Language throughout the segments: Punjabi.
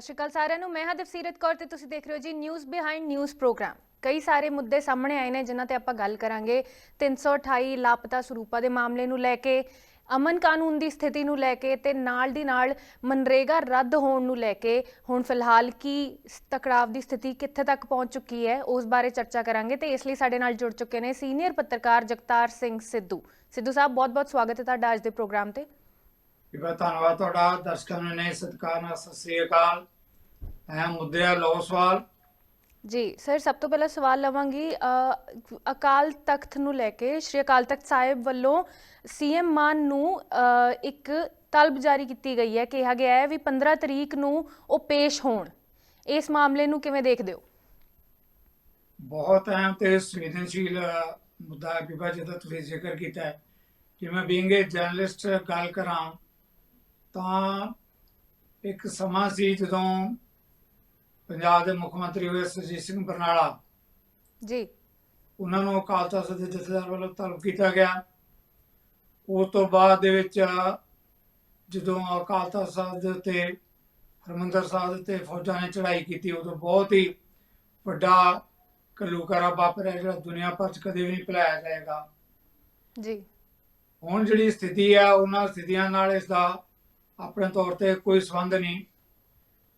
ਸਤਿ ਸ਼੍ਰੀ ਅਕਾਲ ਸਾਰਿਆਂ ਨੂੰ। ਮੈਂ ਹਾਂ ਦਫ਼ਸੀਰਤ ਕੌਰ ਤੇ ਤੁਸੀਂ ਦੇਖ ਰਹੇ ਹੋ ਜੀ ਨਿਊਜ਼ ਬਿਹਾਈਂਡ ਨਿਊਜ਼ ਪ੍ਰੋਗਰਾਮ ਕਈ ਸਾਰੇ ਮੁੱਦੇ ਸਾਹਮਣੇ ਆਏ ਨੇ ਜਿਨ੍ਹਾਂ ਤੇ ਆਪਾਂ ਗੱਲ ਕਰਾਂਗੇ। 328 ਲਾਪਤਾ ਸਰੂਪਾ ਦੇ ਮਾਮਲੇ ਨੂੰ ਲੈ ਕੇ, ਅਮਨ ਕਾਨੂੰਨ ਦੀ ਸਥਿਤੀ ਨੂੰ ਲੈ ਕੇ ਤੇ ਨਾਲ ਦੀ ਨਾਲ ਮਨਰੇਗਾ ਰੱਦ ਹੋਣ ਨੂੰ ਲੈ ਕੇ। ਹੁਣ ਫਿਲਹਾਲ ਕੀ ਤਕਰਾਵ ਦੀ ਸਥਿਤੀ ਕਿੱਥੇ ਤੱਕ ਪਹੁੰਚ ਚੁੱਕੀ ਹੈ, ਉਸ ਬਾਰੇ ਚਰਚਾ ਕਰਾਂਗੇ ਤੇ ਇਸ ਲਈ ਸਾਡੇ ਨਾਲ ਜੁੜ ਚੁੱਕੇ ਨੇ ਸੀਨੀਅਰ ਪੱਤਰਕਾਰ ਜਗਤਾਰ ਸਿੰਘ ਸਿੱਧੂ। ਸਿੱਧੂ ਸਾਹਿਬ, ਬਹੁਤ-ਬਹੁਤ ਸਵਾਗਤ ਹੈ ਤੁਹਾਡਾ ਅੱਜ ਦੇ ਪ੍ਰੋਗਰਾਮ ਤੇ। ਬਹੁਤ ਧੰਨਵਾਦ ਤੁਹਾਡਾ ਦਰਸ਼ਕਾਂ ਨੂੰ ਨੇ ਸਤਿਕਾਰ ਨਾਲ ਸਤਿ ਸ੍ਰੀ ਅਕਾਲ ਅਹਿਮ ਮੁੱਦੇ ਆ ਲੋ ਸਵਾਲ ਜੀ ਸਰ ਸਭ ਤੋਂ ਪਹਿਲਾਂ ਸਵਾਲ ਲਵਾਂਗੀ ਅਕਾਲ ਤਖਤ ਨੂੰ ਲੈ ਕੇ ਸ਼੍ਰੀ ਅਕਾਲ ਤਖਤ ਸਾਹਿਬ ਵੱਲੋਂ ਸੀਐਮ ਮਾਨ ਨੂੰ ਇੱਕ ਤਲਬ ਜਾਰੀ ਕੀਤੀ ਗਈ ਹੈ ਕਿਹਾ ਗਿਆ ਹੈ ਵੀ 15 ਤਰੀਕ ਨੂੰ ਉਹ ਪੇਸ਼ ਹੋਣ ਇਸ ਮਾਮਲੇ ਨੂੰ ਕਿਵੇਂ ਦੇਖਦੇ ਹੋ ਬਹੁਤ ਅਹਿਮ ਤੇ ਸੰਵੇਦਨਸ਼ੀਲ ਮੁੱਦਾ ਹੈ ਤੁਸੀਂ ਜ਼ਿਕਰ ਕੀਤਾ ਹੈ ਕਿ ਮੈਂ ਬੀਇੰਗ ਜਰਨਲਿਸਟ ਗੱਲ ਕਰਾਂ ਤਾਂ ਇੱਕ ਸਮਾਂ ਸੀ ਜਦੋਂ ਪੰਜਾਬ ਦੇ ਮੁੱਖ ਮੰਤਰੀ ਹੋਏ ਸੁਰਜੀਤ ਸਿੰਘ ਬਰਨਾਲਾ। ਜੀ। ਉਹਨਾਂ ਨੂੰ ਅਕਾਲ ਤਖਤ ਦੇ ਜਥੇਦਾਰ ਵੱਲੋਂ ਤਲਬ ਕੀਤਾ ਗਿਆ। ਉਸ ਤੋਂ ਬਾਅਦ ਦੇ ਵਿੱਚ ਜਦੋਂ ਅਕਾਲ ਤਖਤ ਸਾਹਿਬ ਦੇ ਉੱਤੇ ਹਰਮੰਦਰ ਸਾਹਿਬ ਦੇ ਉੱਤੇ ਫੌਜਾਂ ਨੇ ਚੜ੍ਹਾਈ ਕੀਤੀ ਉਦੋਂ ਬਹੁਤ ਹੀ ਵੱਡਾ ਕਲੂਕਾਰਾ ਵਾਪਰਿਆ ਜਿਹੜਾ ਦੁਨੀਆ ਭਰ 'ਚ ਕਦੇ ਵੀ ਨਹੀਂ ਭੁਲਾਇਆ ਜਾਏਗਾ। ਜੀ। ਹੁਣ ਜਿਹੜੀ ਸਥਿਤੀ ਆ ਉਹਨਾਂ ਸਥਿਤੀਆਂ ਨਾਲ ਇਸ ਦਾ ਆਪਣੇ ਤੌਰ ਤੇ ਕੋਈ ਸੰਬੰਧ ਨਹੀਂ।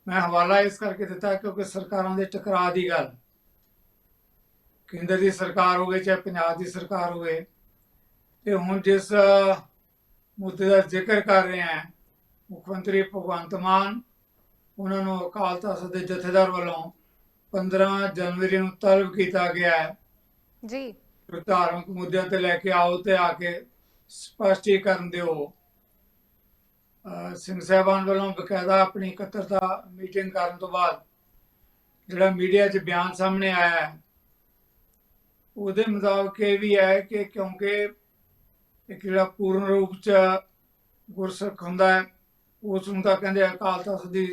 ਮੈਂ ਹਵਾਲਾ ਇਸ ਕਰਕੇ ਦਿੱਤਾ ਕਿਉਂਕਿ ਸਰਕਾਰਾਂ ਦੇ ਟਕਰਾਅ ਦੀ ਗੱਲ। ਕੇਂਦਰ ਦੀ ਸਰਕਾਰ ਹੋਵੇ ਚਾਹੇ ਪੰਜਾਬ ਦੀ ਸਰਕਾਰ ਹੋਵੇ। ਤੇ ਹੁਣ ਜਿਸ ਮੁੱਦੇ ਦਾ ਜ਼ਿਕਰ ਕਰ ਰਹੇ ਹਾਂ ਮੁੱਖ ਮੰਤਰੀ ਭਗਵੰਤ ਮਾਨ ਉਹਨਾਂ ਨੂੰ ਅਕਾਲ ਤਖਤ ਦੇ ਜਥੇਦਾਰ ਵੱਲੋਂ 15 ਜਨਵਰੀ ਨੂੰ ਤਲਬ ਕੀਤਾ ਗਿਆ ਹੈ। ਜੀ। ਧਾਰਮਿਕ ਮੁੱਦਿਆਂ ਤੇ ਲੈ ਕੇ ਆਓ ਤੇ ਆ ਕੇ ਸਪਸ਼ਟੀਕਰਨ ਦਿਓ। ਸਿੰਘ ਸਾਹਿਬਾਨ ਵੱਲੋਂ ਬਕਾਇਦਾ ਆਪਣੀ ਇਕੱਤਰਤਾ ਮੀਟਿੰਗ ਕਰਨ ਤੋਂ ਬਾਅਦ ਜਿਹੜਾ ਮੀਡੀਆ 'ਚ ਬਿਆਨ ਸਾਹਮਣੇ ਆਇਆ ਹੈ, ਉਹਦੇ ਮੁਤਾਬਕ ਇਹ ਵੀ ਹੈ ਕਿ ਕਿਉਂਕਿ ਇੱਕ ਜਿਹੜਾ ਪੂਰਨ ਰੂਪ 'ਚ ਗੁਰਸਿੱਖ ਹੁੰਦਾ ਹੈ, ਉਸ ਨੂੰ ਤਾਂ ਕਹਿੰਦੇ ਅਕਾਲ ਤਖਤ ਦੀ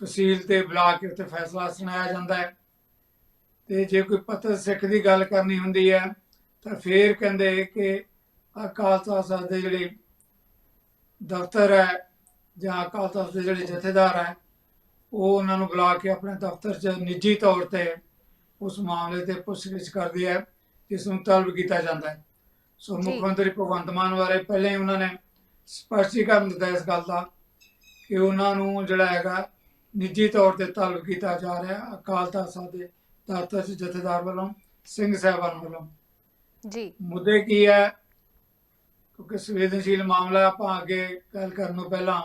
ਫਸੀਲ ਤੇ ਬੁਲਾ ਕੇ ਉੱਤੇ ਫੈਸਲਾ ਸੁਣਾਇਆ ਜਾਂਦਾ ਹੈ। ਤੇ ਜੇ ਕੋਈ ਪਤਰ ਸਿੱਖ ਦੀ ਗੱਲ ਕਰਨੀ ਹੁੰਦੀ ਹੈ, ਤਾਂ ਫੇਰ ਕਹਿੰਦੇ ਕਿ ਅਕਾਲ ਤਖਤ ਦੇ ਜਿਹੜੇ ਦਫ਼ਤਰ ਹੈ ਜਾਂ ਅਕਾਲ ਤਖਤ ਦੇ ਜਿਹੜੇ ਜਥੇਦਾਰ ਹੈ ਉਹ ਉਹਨਾਂ ਨੂੰ ਬੁਲਾ ਕੇ ਆਪਣੇ ਦਫ਼ਤਰ 'ਚ ਨਿੱਜੀ ਤੌਰ ਤੇ ਉਸ ਮਾਮਲੇ ਤੇ ਪੁੱਛਗਿੱਛ ਕਰਦੀ ਹੈ ਜਿਸ ਨੂੰ ਤਲਬ ਕੀਤਾ ਜਾਂਦਾ ਹੈ। ਸੋ। ਮੁੱਖ ਮੰਤਰੀ ਭਗਵੰਤ ਮਾਨ ਬਾਰੇ ਪਹਿਲਾਂ ਹੀ ਉਹਨਾਂ ਨੇ ਸਪਸ਼ਟੀਕਰਨ ਦਿੱਤਾ ਇਸ ਗੱਲ ਦਾ ਕਿ ਉਹਨਾਂ ਨੂੰ ਜਿਹੜਾ ਹੈਗਾ ਨਿੱਜੀ ਤੌਰ ਤੇ ਤਲਬ ਕੀਤਾ ਜਾ ਰਿਹਾ ਅਕਾਲ ਤਖਤ ਸਾਹਿਬ ਦੇ ਦਫ਼ਤਰ 'ਚ ਜਥੇਦਾਰ ਵੱਲੋਂ ਸਿੰਘ ਸਾਹਿਬਾਨ ਵੱਲੋਂ। ਜੀ। ਮੁੱਦੇ ਕੀ ਹੈ? ਕਿਉਂਕਿ ਸੰਵੇਦਨਸ਼ੀਲ ਮਾਮਲਾ ਆਪਾਂ ਅੱਗੇ ਗੱਲ ਕਰਨ ਨੂੰ ਪਹਿਲਾਂ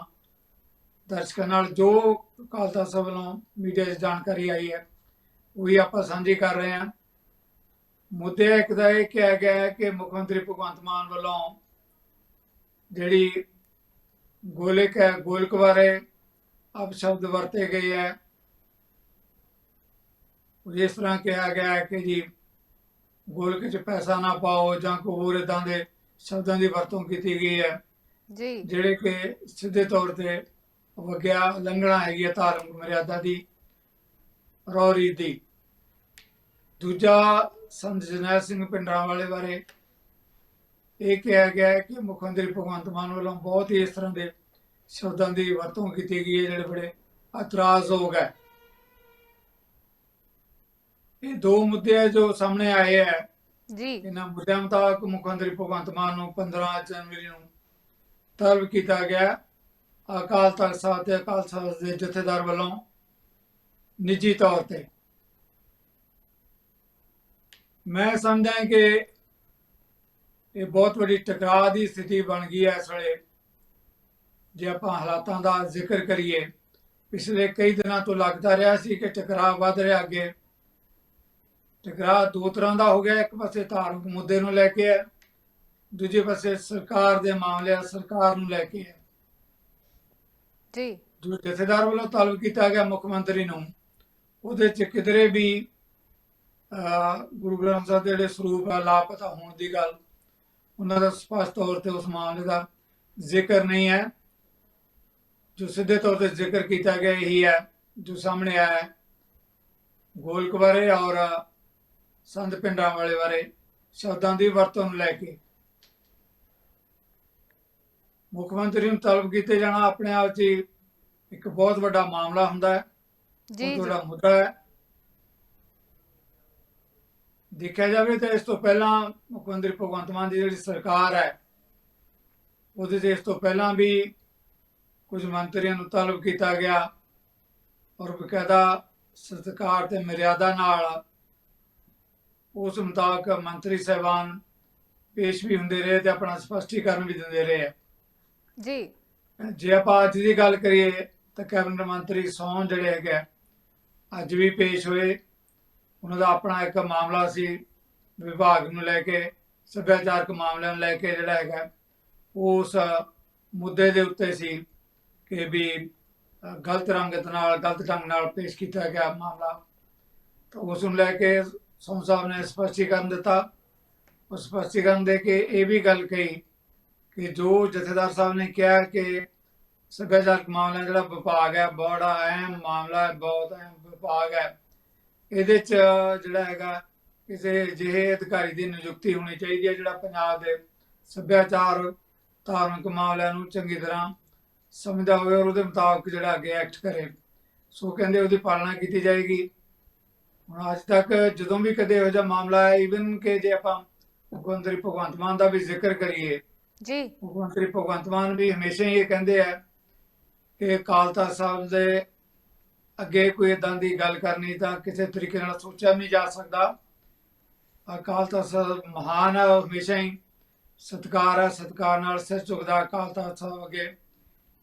ਦਰਸ਼ਕਾਂ ਨਾਲ ਜੋ ਅਕਾਲ ਤਖਤ ਸਾਹਿਬ ਵੱਲੋਂ ਮੀਡੀਆ 'ਚ ਜਾਣਕਾਰੀ ਆਈ ਹੈ, ਉਹੀ ਆਪਾਂ ਸਾਂਝੀ ਕਰ ਰਹੇ ਹਾਂ। ਮੁੱਦੇ ਇੱਕ ਦਾ ਇਹ ਕਿਹਾ ਗਿਆ ਹੈ ਕਿ ਮੁੱਖ ਮੰਤਰੀ ਭਗਵੰਤ ਮਾਨ ਵੱਲੋਂ ਜਿਹੜੀ ਗੋਲਕ ਹੈ, ਗੋਲਕ ਬਾਰੇ ਅਪ ਸ਼ਬਦ ਵਰਤੇ ਗਏ ਹੈ। ਉਹ ਇਸ ਤਰ੍ਹਾਂ ਕਿਹਾ ਗਿਆ ਹੈ ਕਿ ਜੀ ਗੋਲਕ 'ਚ ਪੈਸਾ ਨਾ ਪਾਓ ਜਾਂ ਕੋਈ ਹੋਰ ਇਦਾਂ ਦੇ ਸ਼ਬਦਾਂ ਦੀ ਵਰਤੋਂ ਕੀਤੀ ਗਈ ਹੈ। ਜੀ। ਜਿਹੜੇ ਕਿ ਸਿੱਧੇ ਤੌਰ ਤੇ ਵਗਿਆ ਲੰਘਣਾ ਹੈਗੀ ਹੈ ਧਾਰਮਿਕ ਮਰਿਆਦਾ ਦੀ ਰੌਰੀ ਦੀ। ਦੂਜਾ ਸੰਤ ਜਰਨੈਲ ਸਿੰਘ ਪਿੰਡਰਾਂ ਵਾਲੇ ਬਾਰੇ ਇਹ ਕਿਹਾ ਗਿਆ ਹੈ ਕਿ ਮੁੱਖ ਮੰਤਰੀ ਭਗਵੰਤ ਮਾਨ ਵੱਲੋਂ ਬਹੁਤ ਹੀ ਇਸ ਤਰ੍ਹਾਂ ਦੇ ਸ਼ਬਦਾਂ ਦੀ ਵਰਤੋਂ ਕੀਤੀ ਗਈ ਹੈ ਜਿਹੜੇ ਬੜੇ ਇਤਰਾਜ਼ਯੋਗ ਹੈ ਇਹ ਦੋ ਮੁੱਦੇ ਜੋ ਸਾਹਮਣੇ ਆਏ ਹੈ। ਜੀ। ਇਹਨਾਂ ਮੁੱਦਿਆਂ ਮੁਤਾਬਕ ਮੁੱਖ ਮੰਤਰੀ ਭਗਵੰਤ ਮਾਨ ਨੂੰ 15 ਜਨਵਰੀ ਨੂੰ ਤਲਬ ਕੀਤਾ ਗਿਆ। ਅਕਾਲ ਤਖਤ ਸਾਹਿਬ ਤੇ ਅਕਾਲ ਤਖਤ ਦੇ ਜਥੇਦਾਰ ਵੱਲੋਂ ਨਿੱਜੀ ਤੌਰ ਤੇ। ਮੈਂ ਸਮਝਦਾ ਕਿ ਇਹ ਬਹੁਤ ਵੱਡੀ ਟਕਰਾਅ ਦੀ ਸਥਿਤੀ ਬਣ ਗਈ ਹੈ ਇਸ ਵੇਲੇ। ਜੇ ਆਪਾਂ ਹਾਲਾਤਾਂ ਦਾ ਜ਼ਿਕਰ ਕਰੀਏ, ਪਿਛਲੇ ਕਈ ਦਿਨਾਂ ਤੋਂ ਲੱਗਦਾ ਰਿਹਾ ਸੀ ਕਿ ਟਕਰਾਅ ਵੱਧ ਰਿਹਾ ਅੱਗੇ। ਟਕਰਾਅ ਦੋ ਤਰ੍ਹਾਂ ਦਾ ਹੋ ਗਿਆ। ਇੱਕ ਪਾਸੇ ਧਾਰਮਿਕ ਮੁੱਦੇ ਨੂੰ ਲੈ ਕੇ ਹੈ ਦੂਜੇ ਪਾਸੇ ਸਰਕਾਰ ਦੇ ਮਾਮਲੇ ਸਰਕਾਰ ਨੂੰ ਲੈ ਕੇ ਹੈ। ਜੀ। ਜੋ ਜਥੇਦਾਰ ਵੱਲੋਂ ਤਲਬ ਕੀਤਾ ਗਿਆ ਮੁੱਖ ਮੰਤਰੀ ਨੂੰ ਉਹਦੇ ਚ ਕਿਧਰੇ ਵੀ ਗੁਰੂ ਗ੍ਰੰਥ ਸਾਹਿਬ ਦੇ ਜਿਹੜੇ ਸਰੂਪ ਆ ਲਾਪਤਾ ਹੋਣ ਦੀ ਗੱਲ ਉਹਨਾਂ ਦਾ ਸਪਸ਼ਟ ਤੌਰ ਤੇ ਉਸ ਮਾਮਲੇ ਦਾ ਜ਼ਿਕਰ ਨਹੀਂ ਹੈ। ਜੋ ਸਿੱਧੇ ਤੌਰ ਤੇ ਜ਼ਿਕਰ ਕੀਤਾ ਗਿਆ ਇਹੀ ਹੈ ਜੋ ਸਾਹਮਣੇ ਆਇਆ ਹੈ। ਗੋਲਕ ਬਾਰੇ ਔਰ ਸੰਤ ਪਿੰਡਾਂ ਵਾਲੇ ਬਾਰੇ ਸ਼ਬਦਾਂ ਦੀ ਵਰਤੋਂ ਨੂੰ ਲੈ ਕੇ। ਮੁੱਖ ਮੰਤਰੀ ਨੂੰ ਤਲਬ ਕੀਤੇ ਜਾਣਾ ਆਪਣੇ ਆਪ 'ਚ ਇੱਕ ਬਹੁਤ ਵੱਡਾ ਮਾਮਲਾ ਹੁੰਦਾ ਹੈ। ਜੀ। ਵੱਡਾ ਮੁੱਦਾ ਹੈ। ਦੇਖਿਆ ਜਾਵੇ ਤਾਂ ਇਸ ਤੋਂ ਪਹਿਲਾਂ ਮੁੱਖ ਮੰਤਰੀ ਭਗਵੰਤ ਮਾਨ ਦੀ ਜਿਹੜੀ ਸਰਕਾਰ ਹੈ ਉਹਦੇ ਤੇ ਇਸ ਤੋਂ ਪਹਿਲਾਂ ਵੀ ਕੁਝ ਮੰਤਰੀਆਂ ਨੂੰ ਤਲਬ ਕੀਤਾ ਗਿਆ ਔਰ ਬਕਾਇਦਾ ਸਤਿਕਾਰ ਤੇ ਮਰਿਆਦਾ ਨਾਲ ਉਸ ਮੁਤਾਬਕ ਮੰਤਰੀ ਸਹਿਬਾਨ ਪੇਸ਼ ਵੀ ਹੁੰਦੇ ਰਹੇ ਤੇ ਆਪਣਾ ਸਪਸ਼ਟੀਕਰਨ ਵੀ ਦਿੰਦੇ ਰਹੇ ਜੀ। ਜੇ ਆਪਾਂ ਅੱਜ ਦੀ ਗੱਲ ਕਰੀਏ ਤਾਂ ਕੈਬਨਿਟ ਮੰਤਰੀ ਸੌਨ ਜਿਹੜੇ ਹੈਗੇ ਅੱਜ ਵੀ ਪੇਸ਼ ਹੋਏ। ਉਹਨਾਂ ਦਾ ਆਪਣਾ ਇੱਕ ਮਾਮਲਾ ਸੀ ਵਿਭਾਗ ਨੂੰ ਲੈ ਕੇ ਸੱਭਿਆਚਾਰਕ ਮਾਮਲਿਆਂ ਨੂੰ ਲੈ ਕੇ ਜਿਹੜਾ ਹੈਗਾ ਉਸ ਮੁੱਦੇ ਦੇ ਉੱਤੇ ਸੀ ਕਿ ਵੀ ਗਲਤ ਰੰਗਤ ਨਾਲ ਗਲਤ ਢੰਗ ਨਾਲ ਪੇਸ਼ ਕੀਤਾ ਗਿਆ ਮਾਮਲਾ। ਤਾਂ ਉਸ ਨੂੰ ਲੈ ਕੇ ਸੌਨ ਸਾਹਿਬ ਨੇ ਸਪਸ਼ਟੀਕਰਨ ਦਿੱਤਾ। ਉਹ ਸਪਸ਼ਟੀਕਰਨ ਦੇ ਕੇ ਇਹ ਵੀ ਗੱਲ ਕਹੀ ਕਿ ਜੋ ਜਥੇਦਾਰ ਸਾਹਿਬ ਨੇ ਕਿਹਾ ਕਿ ਸੱਭਿਆਚਾਰਕ ਮਾਮਲਾ ਜਿਹੜਾ ਵਿਭਾਗ ਹੈ, ਬੜਾ ਅਹਿਮ ਮਾਮਲਾ ਹੈ, ਬਹੁਤ ਅਹਿਮ ਵਿਭਾਗ ਹੈ। ਇਹਦੇ ਚ ਜਿਹੜਾ ਹੈਗਾ, ਕਿਸੇ ਜਿਹੇ ਅਧਿਕਾਰੀ ਦੀ ਨਿਯੁਕਤੀ ਹੋਣੀ ਚਾਹੀਦੀ ਹੈ, ਜਿਹੜਾ ਪੰਜਾਬ ਦੇ ਸੱਭਿਆਚਾਰ ਧਾਰਮਿਕ ਮਾਮਲਿਆਂ ਨੂੰ ਚੰਗੀ ਤਰ੍ਹਾਂ ਸਮਝਦਾ ਹੋਵੇ ਔਰ ਉਹਦੇ ਮੁਤਾਬਕ ਜਿਹੜਾ ਅੱਗੇ ਐਕਟ ਕਰੇ। ਸੋ ਕਹਿੰਦੇ ਉਹਦੀ ਪਾਲਣਾ ਕੀਤੀ ਜਾਏਗੀ। ਹੁਣ ਅੱਜ ਤੱਕ ਜਦੋਂ ਵੀ ਕਦੇ ਇਹੋ ਜਿਹਾ ਮਾਮਲਾ ਹੈ ਇਵਨ ਕਿ ਜੇ ਆਪਾਂ ਮੰਤਰੀ ਭਗਵੰਤ ਮਾਨ ਦਾ ਵੀ ਜ਼ਿਕਰ ਕਰੀਏ ਜੀ। ਮੰਤਰੀ ਭਗਵੰਤ ਮਾਨ ਵੀ ਹਮੇਸ਼ਾ ਹੀ ਇਹ ਕਹਿੰਦੇ ਆ ਕਿ ਅਕਾਲ ਤਖਤ ਸਾਹਿਬ ਦੇ ਅੱਗੇ ਕੋਈ ਇਦਾਂ ਦੀ ਗੱਲ ਕਰਨੀ ਤਾਂ ਕਿਸੇ ਤਰੀਕੇ ਨਾਲ ਸੋਚਿਆ ਨਹੀਂ ਜਾ ਸਕਦਾ। ਅਕਾਲ ਤਖਤ ਸਾਹਿਬ ਮਹਾਨ ਹੈ ਹਮੇਸ਼ਾ ਹੀ ਸਤਿਕਾਰ ਹੈ ਸਤਿਕਾਰ ਨਾਲ ਸਿਰ ਝੁਕਦਾ ਅਕਾਲ ਤਖਤ ਸਾਹਿਬ ਅੱਗੇ।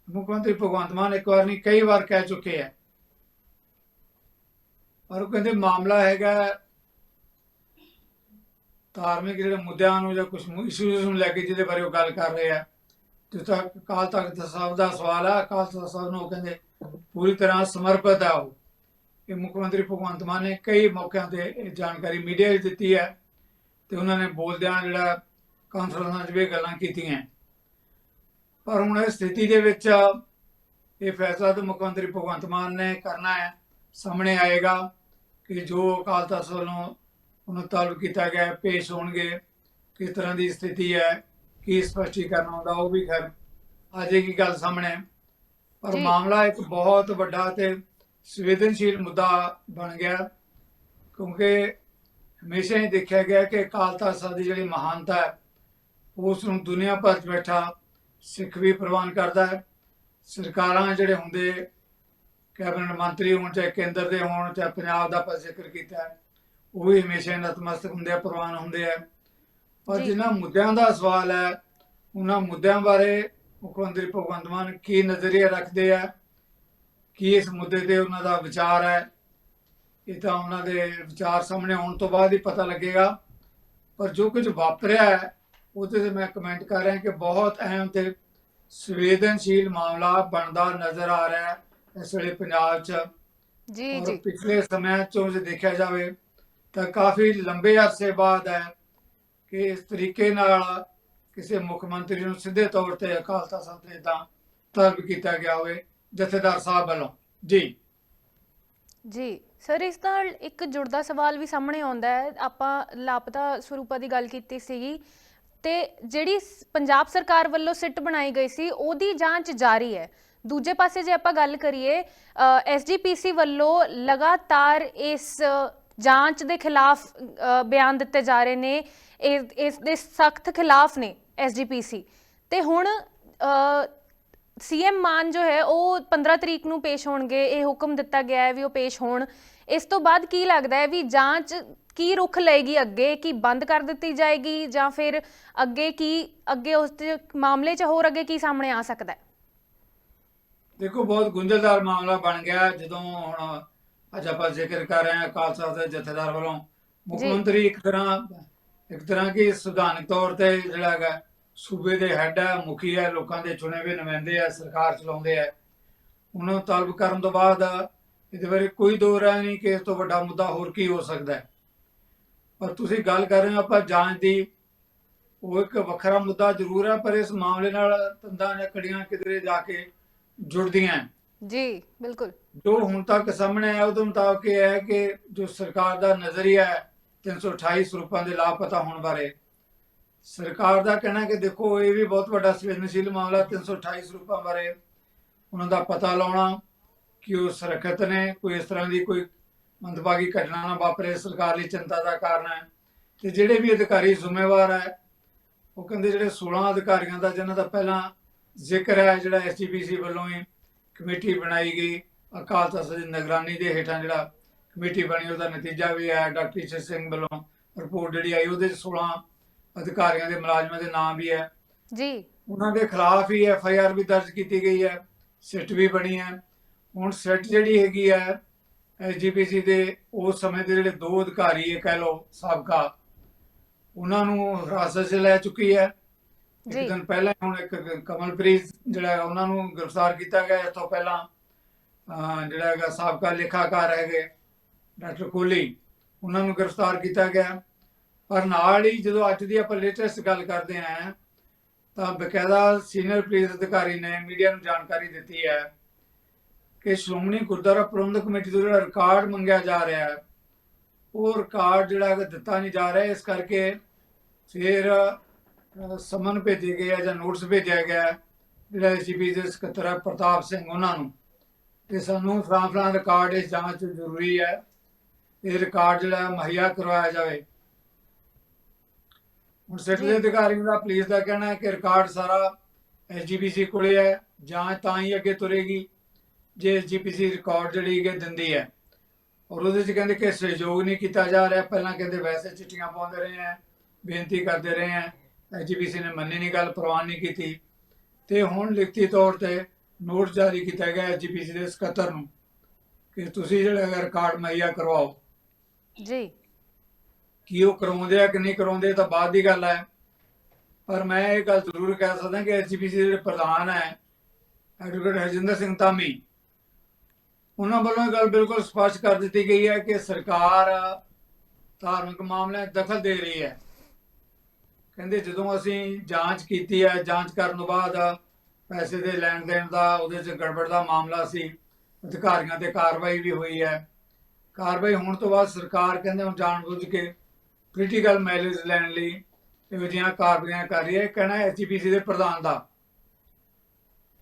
ਮੁੱਖ ਮੰਤਰੀ ਭਗਵੰਤ ਮਾਨ ਇੱਕ ਵਾਰ ਨਹੀਂ ਕਈ ਵਾਰ ਕਹਿ ਚੁੱਕੇ ਆ। ਪਰ ਉਹ ਕਹਿੰਦੇ ਮਾਮਲਾ ਹੈਗਾ ਧਾਰਮਿਕ ਜਿਹੜੇ ਮੁੱਦਿਆਂ ਨੂੰ ਜਾਂ ਕੁਝ ਇਸ਼ੂਜ਼ ਨੂੰ ਲੈ ਕੇ ਜਿਹਦੇ ਬਾਰੇ ਉਹ ਗੱਲ ਕਰ ਰਹੇ ਆ। ਜਿਸ ਤੱਕ ਅਕਾਲ ਤਖਤ ਸਾਹਿਬ ਦਾ ਸਵਾਲ ਹੈ ਅਕਾਲ ਤਖਤ ਸਾਹਿਬ ਨੂੰ ਉਹ ਕਹਿੰਦੇ ਪੂਰੀ ਤਰ੍ਹਾਂ ਸਮਰਪਿਤ ਹੈ ਉਹ। ਇਹ ਮੁੱਖ ਮੰਤਰੀ ਭਗਵੰਤ ਮਾਨ ਨੇ ਕਈ ਮੌਕਿਆਂ ਤੇ ਇਹ ਜਾਣਕਾਰੀ ਮੀਡੀਆ 'ਚ ਦਿੱਤੀ ਹੈ ਤੇ ਉਹਨਾਂ ਨੇ ਬੋਲਦਿਆਂ ਜਿਹੜਾ ਕਾਨਫਰੰਸਾਂ 'ਚ ਵੀ ਇਹ ਗੱਲਾਂ ਕੀਤੀਆਂ। ਪਰ ਹੁਣ ਇਸ ਸਥਿਤੀ ਦੇ ਵਿੱਚ ਇਹ ਫੈਸਲਾ ਤਾਂ ਮੁੱਖ ਮੰਤਰੀ ਭਗਵੰਤ ਮਾਨ ਨੇ ਕਰਨਾ ਹੈ, ਸਾਹਮਣੇ ਆਏਗਾ। ਕਿ ਜੋ ਅਕਾਲ ਤਖਤ ਵੱਲੋਂ ਉਹਨੂੰ ਤਾਲੁਕ ਕੀਤਾ ਗਿਆ ਪੇਸ਼ ਹੋਣਗੇ ਕਿਸ ਤਰ੍ਹਾਂ ਦੀ ਸਥਿਤੀ ਹੈ ਕੀ ਸਪਸ਼ਟੀਕਰਨ ਆਉਂਦਾ ਉਹ ਵੀ ਖੈਰ ਅਜੇ ਕੀ ਗੱਲ ਸਾਹਮਣੇ ਪਰ। ਮਾਮਲਾ ਇੱਕ ਬਹੁਤ ਵੱਡਾ ਤੇ ਸੰਵੇਦਨਸ਼ੀਲ ਮੁੱਦਾ ਬਣ ਗਿਆ ਕਿਉਂਕਿ ਹਮੇਸ਼ਾ ਹੀ ਦੇਖਿਆ ਗਿਆ ਕਿ ਅਕਾਲ ਤਖਤ ਸਾਹਿਬ ਦੀ ਜਿਹੜੀ ਮਹਾਨਤਾ ਹੈ ਉਸ ਨੂੰ ਦੁਨੀਆ ਭਰ 'ਚ ਬੈਠਾ ਸਿੱਖ ਵੀ ਪ੍ਰਵਾਨ ਕਰਦਾ ਹੈ ਸਰਕਾਰਾਂ ਜਿਹੜੇ ਹੁੰਦੇ ਕੈਬਨਿਟ ਮੰਤਰੀ ਹੋਣ ਚਾਹੇ ਕੇਂਦਰ ਦੇ ਹੋਣ ਚਾਹੇ ਪੰਜਾਬ ਦਾ ਆਪਾਂ ਜ਼ਿਕਰ ਕੀਤਾ ਉਹ ਵੀ ਹਮੇਸ਼ਾ ਨਤਮਸਤਕ ਹੁੰਦੇ ਆ ਪ੍ਰਵਾਨ ਹੁੰਦੇ ਆ। ਪਰ। ਜਿਨ੍ਹਾਂ ਮੁੱਦਿਆਂ ਦਾ ਸਵਾਲ ਹੈ ਉਹਨਾਂ ਮੁੱਦਿਆਂ ਬਾਰੇ ਮੁੱਖ ਮੰਤਰੀ ਭਗਵੰਤ ਮਾਨ ਕੀ ਨਜ਼ਰੀਆ ਰੱਖਦੇ ਆ ਕੀ ਇਸ ਮੁੱਦੇ ਤੇ ਉਹਨਾਂ ਦਾ ਵਿਚਾਰ ਹੈ ਇਹ ਤਾਂ ਉਹਨਾਂ ਦੇ ਵਿਚਾਰ ਸਾਹਮਣੇ ਆਉਣ ਤੋਂ ਬਾਅਦ ਹੀ ਪਤਾ ਲੱਗੇਗਾ। ਪਰ ਜੋ ਕੁਝ ਵਾਪਰਿਆ ਹੈ ਉਹਦੇ ਤੇ ਮੈਂ ਕਮੈਂਟ ਕਰ ਰਿਹਾ ਕਿ ਬਹੁਤ ਅਹਿਮ ਤੇ ਸੰਵੇਦਨਸ਼ੀਲ ਮਾਮਲਾ ਬਣਦਾ ਨਜ਼ਰ ਆ ਰਿਹਾ ਹੈ। ਇਸ ਵੇਲੇ ਪੰਜਾਬ 'ਚ ਜੀ ਜੀ। ਪਿਛਲੇ ਸਮਿਆਂ ਚੋਂ ਜੇ ਦੇਖਿਆ ਜਾਵੇ ਤਾਂ ਕਾਫੀ ਲੰਬੇ ਅਰਸੇ ਬਾਅਦ ਹੈ ਕਿ ਇਸ ਤਰੀਕੇ ਨਾਲ ਕਿਸੇ ਮੁੱਖ ਮੰਤਰੀ ਨੂੰ ਸਿੱਧੇ ਤੌਰ ਤੇ ਅਕਾਲ ਤਖਤ ਸਾਹਿਬ ਤੇ ਤਾਂ ਤਲਬ ਕੀਤਾ ਗਿਆ ਹੋਵੇ ਜਥੇਦਾਰ ਸਾਹਿਬ ਵੱਲੋਂ। ਜੀ। ਜੀ ਸਰ ਇਸ ਨਾਲ ਇੱਕ ਜੁੜਦਾ ਸਵਾਲ ਵੀ ਸਾਹਮਣੇ ਆਉਂਦਾ ਹੈ। ਆਪਾਂ ਲਾਪਤਾ ਸਰੂਪਾ ਦੀ ਗੱਲ ਕੀਤੀ ਸੀਗੀ ਤੇ ਜਿਹੜੀ ਸ- ਪੰਜਾਬ ਸਰਕਾਰ ਵੱਲੋਂ ਸਿੱਟ ਬਣਾਈ ਗਈ ਸੀ ਉਹਦੀ ਜਾਂਚ ਜਾਰੀ ਹੈ। ਦੂਜੇ ਪਾਸੇ ਜੇ ਆਪਾਂ ਗੱਲ ਕਰੀਏ ਐਸਜੀਪੀਸੀ ਵੱਲੋਂ ਲਗਾਤਾਰ ਇਸ ਜਾਂਚ ਦੇ ਖਿਲਾਫ ਬਿਆਨ ਦਿੱਤੇ ਜਾ ਰਹੇ ਨੇ ਇਸ ਇਸ ਦੇ ਸਖਤ ਖਿਲਾਫ ਨੇ ਐਸਜੀਪੀਸੀ ਤੇ ਹੁਣ ਸੀਐਮ ਮਾਨ ਜੋ ਹੈ, ਉਹ 15 ਤਰੀਕ ਨੂੰ ਪੇਸ਼ ਹੋਣਗੇ, ਇਹ ਹੁਕਮ ਦਿੱਤਾ ਗਿਆ ਹੈ ਵੀ ਉਹ ਪੇਸ਼ ਹੋਣ। ਇਸ ਤੋਂ ਬਾਅਦ ਕੀ ਲੱਗਦਾ ਹੈ ਵੀ ਜਾਂਚ ਕੀ ਰੁਖ ਲਏਗੀ ਅੱਗੇ? ਕੀ ਬੰਦ ਕਰ ਦਿੱਤੀ ਜਾਏਗੀ ਜਾਂ ਫਿਰ ਅੱਗੇ ਕੀ, ਅੱਗੇ ਉਸ ਦੇ ਮਾਮਲੇ 'ਚ ਹੋਰ ਅੱਗੇ ਕੀ ਸਾਹਮਣੇ ਆ ਸਕਦਾ ਹੈ? ਦੇਖੋ ਬਹੁਤ ਗੁੰਝਲਦਾਰ ਮਾਮਲਾ ਬਣ ਗਿਆ ਜਦੋਂ ਹੁਣ ਅੱਜ ਆਪਾਂ ਜ਼ਿਕਰ ਕਰ ਰਹੇ ਹਾਂ ਅਕਾਲ ਤਖਤ ਦੇ ਜਥੇਦਾਰ ਵੱਲੋਂ ਮੁੱਖ। ਮੰਤਰੀ ਇੱਕ ਤਰ੍ਹਾਂ ਇੱਕ ਤਰ੍ਹਾਂ ਕੀ ਸੰਵਿਧਾਨਕ ਤੌਰ ਤੇ ਜਿਹੜਾ ਹੈਗਾ ਸੂਬੇ ਦੇ ਹੈੱਡ ਹੈ ਮੁਖੀ ਹੈ ਲੋਕਾਂ ਦੇ ਚੁਣੇ ਹੋਏ ਨੁਮਾਇੰਦੇ ਆ ਸਰਕਾਰ ਚਲਾਉਂਦੇ ਆ ਉਹਨਾਂ ਨੂੰ ਤਲਬ ਕਰਨ ਤੋਂ ਬਾਅਦ ਇਹਦੇ ਬਾਰੇ ਕੋਈ ਦੋ ਰਾਏ ਨਹੀਂ ਕਿ ਇਸ ਤੋਂ ਵੱਡਾ ਮੁੱਦਾ ਹੋਰ ਕੀ ਹੋ ਸਕਦਾ ਹੈ। ਪਰ ਤੁਸੀਂ ਗੱਲ ਕਰ ਰਹੇ ਹੋ ਆਪਾਂ ਜਾਂਚ ਦੀ ਉਹ ਇੱਕ ਵੱਖਰਾ ਮੁੱਦਾ ਜ਼ਰੂਰ ਹੈ ਪਰ ਇਸ ਮਾਮਲੇ ਨਾਲ ਤੰਦਾਂ ਜਾਂ ਕੜੀਆਂ ਕਿਧਰੇ ਜਾ ਕੇ ਜੁੜਦੀਆਂ। ਜੀ ਬਿਲਕੁਲ ਜੋ ਹੁਣ ਤੱਕ ਸਾਹਮਣੇ ਆਇਆ ਉਹਦੇ ਮੁਤਾਬਕ ਇਹ ਹੈ ਕਿ ਜੋ ਸਰਕਾਰ ਦਾ ਨਜ਼ਰੀਆ ਹੈ 328 ਸਰੂਪਾਂ ਦੇ ਲਾਪਤਾ ਹੋਣ ਬਾਰੇ ਸਰਕਾਰ ਦਾ ਕਹਿਣਾ ਕਿ ਦੇਖੋ ਇਹ ਵੀ ਬਹੁਤ ਵੱਡਾ ਸੰਵੇਦਨਸ਼ੀਲ ਮਾਮਲਾ 328 ਸਰੂਪਾਂ ਬਾਰੇ ਉਹਨਾਂ ਦਾ ਪਤਾ ਲਾਉਣਾ ਕਿ ਉਹ ਸੁਰੱਖਿਅਤ ਨੇ ਕੋਈ ਇਸ ਤਰ੍ਹਾਂ ਦੀ ਕੋਈ ਮੰਦਭਾਗੀ ਘਟਨਾ ਨਾ ਵਾਪਰੇ ਸਰਕਾਰ ਲਈ ਚਿੰਤਾ ਦਾ ਕਾਰਨ ਹੈ ਤੇ ਜਿਹੜੇ ਵੀ ਅਧਿਕਾਰੀ ਜ਼ਿੰਮੇਵਾਰ ਹੈ ਉਹ ਕਹਿੰਦੇ ਜਿਹੜੇ 16 ਅਧਿਕਾਰੀਆਂ ਦਾ ਜਿਨ੍ਹਾਂ ਦਾ ਪਹਿਲਾਂ ਜ਼ਿਕਰ ਹੈ ਜਿਹੜਾ ਐਸਜੀਪੀਸੀ ਵੱਲੋਂ ਹੀ ਕਮੇਟੀ ਬਣਾਈ ਗਈ। ਅਕਾਲ ਤਖਤ ਦੀ ਨਿਗਰਾਨੀ ਦੇ ਹੇਠਾਂ ਜਿਹੜਾ ਕਮੇਟੀ ਬਣੀ ਉਹਦਾ ਨਤੀਜਾ ਵੀ ਹੈ ਡਾਕਟਰ ਈਸ਼ਰ ਸਿੰਘ ਵੱਲੋਂ ਰਿਪੋਰਟ ਜਿਹੜੀ ਆਈ ਉਹਦੇ 'ਚ 16 ਅਧਿਕਾਰੀਆਂ ਦੇ ਮੁਲਾਜ਼ਮਾਂ ਦੇ ਨਾਮ ਵੀ ਹੈ। ਜੀ। ਉਹਨਾਂ ਦੇ ਖਿਲਾਫ ਹੀ ਐਫ ਆਈ ਆਰ ਵੀ ਦਰਜ ਕੀਤੀ ਗਈ ਹੈ। ਸਿਟ ਵੀ ਬਣੀ ਹੈ। ਹੁਣ ਸਿਟ ਜਿਹੜੀ ਹੈਗੀ ਹੈ ਐਸਜੀਪੀਸੀ ਦੇ ਉਸ ਸਮੇਂ ਦੇ ਜਿਹੜੇ ਦੋ ਅਧਿਕਾਰੀ ਹੈ ਕਹਿ ਲਓ ਸਾਬਕਾ ਉਹਨਾਂ ਨੂੰ ਹਿਰਾਸਤ 'ਚ ਲੈ ਚੁੱਕੀ ਹੈ। ਜੀ। ਇੱਕ ਦਿਨ ਪਹਿਲਾਂ ਹੁਣ ਇੱਕ ਕਮਲਪ੍ਰੀਤ ਜਿਹੜਾ ਹੈ ਉਹਨਾਂ ਨੂੰ ਗ੍ਰਿਫਤਾਰ ਕੀਤਾ ਗਿਆ। ਇਸ ਤੋਂ ਪਹਿਲਾਂ ਅਹ, ਜਿਹੜਾ ਹੈਗਾ ਸਾਬਕਾ ਲੇਖਾਕਾਰ ਹੈਗੇ ਡਾਕਟਰ ਕੋਹਲੀ ਉਹਨਾਂ ਨੂੰ ਗ੍ਰਿਫਤਾਰ ਕੀਤਾ ਗਿਆ। ਪਰ ਨਾਲ ਹੀ ਜਦੋਂ ਅੱਜ ਦੀ ਆਪਾਂ ਲੇਟੈਸਟ ਗੱਲ ਕਰਦੇ ਹਾਂ ਤਾਂ ਬਕਾਇਦਾ ਸੀਨੀਅਰ ਪੁਲਿਸ ਅਧਿਕਾਰੀ ਨੇ ਮੀਡੀਆ ਨੂੰ ਜਾਣਕਾਰੀ ਦਿੱਤੀ ਹੈ ਕਿ ਸ਼੍ਰੋਮਣੀ ਗੁਰਦੁਆਰਾ ਪ੍ਰਬੰਧਕ ਕਮੇਟੀ ਤੋਂ ਜਿਹੜਾ ਰਿਕਾਰਡ ਮੰਗਿਆ ਜਾ ਰਿਹਾ ਹੈ ਉਹ ਰਿਕਾਰਡ ਜਿਹੜਾ ਹੈਗਾ ਦਿੱਤਾ ਨਹੀਂ ਜਾ ਰਿਹਾ। ਇਸ ਕਰਕੇ ਫਿਰ ਸਮਨ ਭੇਜੇ ਗਏ ਆ ਜਾਂ ਨੋਟਿਸ ਭੇਜਿਆ ਗਿਆ ਜਿਹੜਾ ਐਸਜੀਪੀ ਦੇ ਸਕੱਤਰ ਹੈ ਪ੍ਰਤਾਪ ਸਿੰਘ ਉਹਨਾਂ ਨੂੰ। ਕਿ ਸਾਨੂੰ ਫਲਾਂ ਫਲਾਂ ਰਿਕਾਰਡ ਇਸ ਜਾਂਚ ਜ਼ਰੂਰੀ ਹੈ। ਇਹ ਰਿਕਾਰਡ ਜਿਹੜਾ ਮੁਹੱਈਆ ਕਰਵਾਇਆ ਜਾਵੇ। ਹੁਣ ਸਿੱਟ ਦੇ ਜੀ। ਅਧਿਕਾਰੀਆਂ ਦਾ ਪੁਲਿਸ ਦਾ ਕਹਿਣਾ ਹੈ ਕਿ ਰਿਕਾਰਡ ਸਾਰਾ ਐਸਜੀਪੀਸੀ ਕੋਲੇ ਹੈ ਜਾਂਚ ਤਾਂ ਹੀ ਅੱਗੇ ਤੁਰੇਗੀ ਜੇ ਐਸਜੀਪੀਸੀ ਰਿਕਾਰਡ ਜਿਹੜੀ ਹੈ ਦਿੰਦੀ ਹੈ। ਔਰ ਉਹਦੇ 'ਚ ਕਹਿੰਦੇ ਕਿ ਸਹਿਯੋਗ ਨਹੀਂ ਕੀਤਾ ਜਾ ਰਿਹਾ। ਪਹਿਲਾਂ ਕਹਿੰਦੇ ਵੈਸੇ ਚਿੱਠੀਆਂ ਪਾਉਂਦੇ ਰਹੇ ਹੈ ਬੇਨਤੀ ਕਰਦੇ ਰਹੇ ਹੈ। ਐਸਜੀਪੀਸੀ ਨੇ ਮੰਨੀ ਨਹੀਂ ਗੱਲ ਪ੍ਰਵਾਨ ਨਹੀਂ ਕੀਤੀ। ਤੇ ਹੁਣ ਲਿਖਤੀ ਤੌਰ ਤੇ ਨੋਟ ਜਾਰੀ ਕੀਤਾ ਗਿਆ ਐਸਜੀਪੀਸੀ ਦੇ ਸਕੱਤਰ ਨੂੰ ਕਿ ਤੁਸੀਂ ਜਿਹੜਾ ਰਿਕਾਰਡ ਮੁਹੱਈਆ ਕਰਵਾਓ। ਜੀ। ਕੀ ਉਹ ਕਰਾਉਂਦੇ ਆ ਕਿ ਨਹੀਂ ਕਰਾਉਂਦੇ ਤਾਂ ਬਾਅਦ ਦੀ ਗੱਲ ਹੈ। ਪਰ ਮੈਂ ਇਹ ਗੱਲ ਜ਼ਰੂਰ ਕਹਿ ਸਕਦਾ ਕਿ ਐਸਜੀਪੀਸੀ ਦੇ ਪ੍ਰਧਾਨ ਹੈ ਐਡਵੋਕੇਟ ਹਰਜਿੰਦਰ ਸਿੰਘ ਧਾਮੀ ਉਹਨਾਂ ਵੱਲੋਂ ਇਹ ਗੱਲ ਬਿਲਕੁਲ ਸਪਸ਼ਟ ਕਰ ਦਿੱਤੀ ਗਈ ਹੈ ਕਿ ਸਰਕਾਰ ਧਾਰਮਿਕ ਮਾਮਲਿਆਂ ਦਖਲ ਦੇ ਰਹੀ ਹੈ। ਕਹਿੰਦੇ ਜਦੋਂ ਅਸੀਂ ਜਾਂਚ ਕੀਤੀ ਹੈ ਜਾਂਚ ਕਰਨ ਤੋਂ ਬਾਅਦ ਪੈਸੇ ਦੇ ਲੈਣ ਦੇਣ ਦਾ ਉਹਦੇ 'ਚ ਗੜਬੜ ਦਾ ਮਾਮਲਾ ਸੀ ਅਧਿਕਾਰੀਆਂ ਤੇ ਕਾਰਵਾਈ ਵੀ ਹੋਈ ਹੈ। ਕਾਰਵਾਈ ਹੋਣ ਤੋਂ ਬਾਅਦ ਸਰਕਾਰ ਕਹਿੰਦੇ ਹੁਣ ਜਾਣਬੁੱਝ ਕੇ ਪੋਲੀਟੀਕਲ ਮਾਈਲੇਜ ਲੈਣ ਲਈ ਇਹੋ ਜਿਹੀਆਂ ਕਾਰਵਾਈਆਂ ਕਰ ਰਹੀ ਹੈ। ਕਹਿਣਾ ਐਸਜੀਪੀਸੀ ਦੇ ਪ੍ਰਧਾਨ ਦਾ।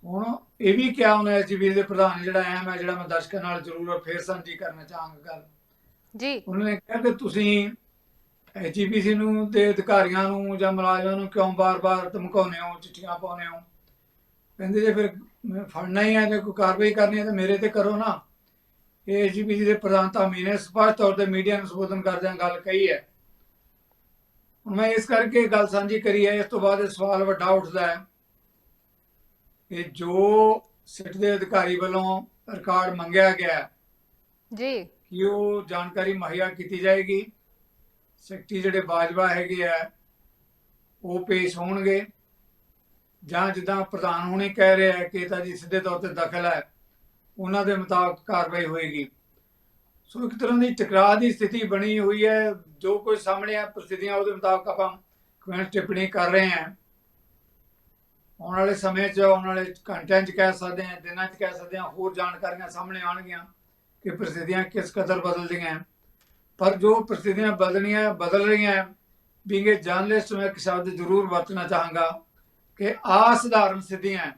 ਹੁਣ ਇਹ ਵੀ ਕਿਹਾ ਉਹਨੇ ਐਸਜੀਪੀਸੀ ਦੇ ਪ੍ਰਧਾਨ ਜਿਹੜਾ ਅਹਿਮ ਹੈ ਜਿਹੜਾ ਮੈਂ ਦਰਸ਼ਕਾਂ ਨਾਲ ਜ਼ਰੂਰ ਫੇਰ ਸਾਂਝੀ ਕਰਨਾ ਚਾਹਾਂਗਾ ਗੱਲ। ਜੀ। ਉਹਨਾਂ ਨੇ ਕਿਹਾ ਕਿ ਤੁਸੀਂ ਐਚਪੀਸੀ ਨੂੰ ਤੇ ਅਧਿਕਾਰੀਆਂ ਨੂੰ ਜਾਂ ਮੁਲਾਜ਼ਮਾਂ ਨੂੰ ਕਿਉਂ ਬਾਰ-ਬਾਰ ਧਮਕਾਉਂਦੇ ਹੋ ਚਿੱਠੀਆਂ ਪਾਉਂਦੇ ਹੋ? ਕਹਿੰਦੇ ਜੇ ਫਿਰ ਫੜਨਾ ਹੀ ਹੈ ਜੇ ਕੋਈ ਕਾਰਵਾਈ ਕਰਨੀ ਹੈ ਤਾਂ ਮੇਰੇ ਤੇ ਕਰੋ ਨਾ। ਇਹ ਐਚਪੀਸੀ ਦੇ ਪ੍ਰਧਾਨ ਧਾਮੀ ਨੇ ਸਪਸ਼ਟ ਤੌਰ ਤੇ ਮੀਡੀਆ ਨੂੰ ਸੰਬੋਧਨ ਕਰਦਿਆਂ ਗੱਲ ਕਹੀ ਹੈ। ਹੁਣ ਮੈਂ ਇਸ ਕਰਕੇ ਗੱਲ ਸਾਂਝੀ ਕਰੀ ਹੈ ਇਸ ਤੋਂ ਬਾਅਦ ਇਹ ਸਵਾਲ ਵੱਡਾ ਉੱਠਦਾ ਹੈ ਕਿ ਜੋ ਸਿੱਟ ਦੇ ਅਧਿਕਾਰੀ ਵੱਲੋਂ ਰਿਕਾਰਡ ਮੰਗਿਆ ਗਿਆ ਜੀ। ਕਿ ਉਹ ਜਾਣਕਾਰੀ ਮੁਹੱਈਆ ਕੀਤੀ ਜਾਏਗੀ? ਸੈਕਟਰੀ ਜਿਹੜੇ ਬਾਜਵਾ ਹੈਗੇ ਆ, ਉਹ ਪੇਸ਼ ਹੋਣਗੇ। ਜਾਂ ਜਿੱਦਾਂ ਪ੍ਰਧਾਨ ਹੁਣੇ ਕਹਿ ਰਹੇ ਹੈ ਕਿ ਤਾਂ ਜੀ ਸਿੱਧੇ ਤੌਰ ਤੇ ਦਖਲ ਹੈ, ਉਹਨਾਂ ਦੇ ਮੁਤਾਬਕ ਕਾਰਵਾਈ ਹੋਏਗੀ। ਸੋ ਇੱਕ ਤਰ੍ਹਾਂ ਦੀ ਟਕਰਾਅ ਦੀ ਸਥਿਤੀ ਬਣੀ ਹੋਈ ਹੈ। ਜੋ ਕੁਝ ਸਾਹਮਣੇ ਆ, ਪ੍ਰਸਿੱਧੀਆਂ ਉਹਦੇ ਮੁਤਾਬਕ ਆਪਾਂ ਕਮੈਂਟ ਟਿੱਪਣੀ ਕਰ ਰਹੇ ਹਾਂ। ਆਉਣ ਵਾਲੇ ਸਮੇਂ 'ਚ, ਆਉਣ ਵਾਲੇ ਘੰਟਿਆਂ 'ਚ ਕਹਿ ਸਕਦੇ ਹਾਂ, ਦਿਨਾਂ 'ਚ ਕਹਿ ਸਕਦੇ ਹਾਂ, ਹੋਰ ਜਾਣਕਾਰੀਆਂ ਸਾਹਮਣੇ ਆਉਣਗੀਆਂ ਕਿ ਪ੍ਰਸਥਿਤੀਆਂ ਕਿਸ ਕਦਰ ਬਦਲਦੀਆਂ। ਪਰ ਜੋ ਪ੍ਰਸਥਿਤੀਆਂ ਬਦਲਣੀਆਂ ਬਦਲ ਰਹੀਆਂ ਹੈ ਬੀਇੰਗ ਏ ਜਰਨਲਿਸਟ ਮੈਂ ਇੱਕ ਸ਼ਬਦ ਜ਼ਰੂਰ ਵਰਤਣਾ ਚਾਹਾਂਗਾ ਕਿ ਅਸਾਧਾਰਨ ਸਥਿਤੀਆਂ।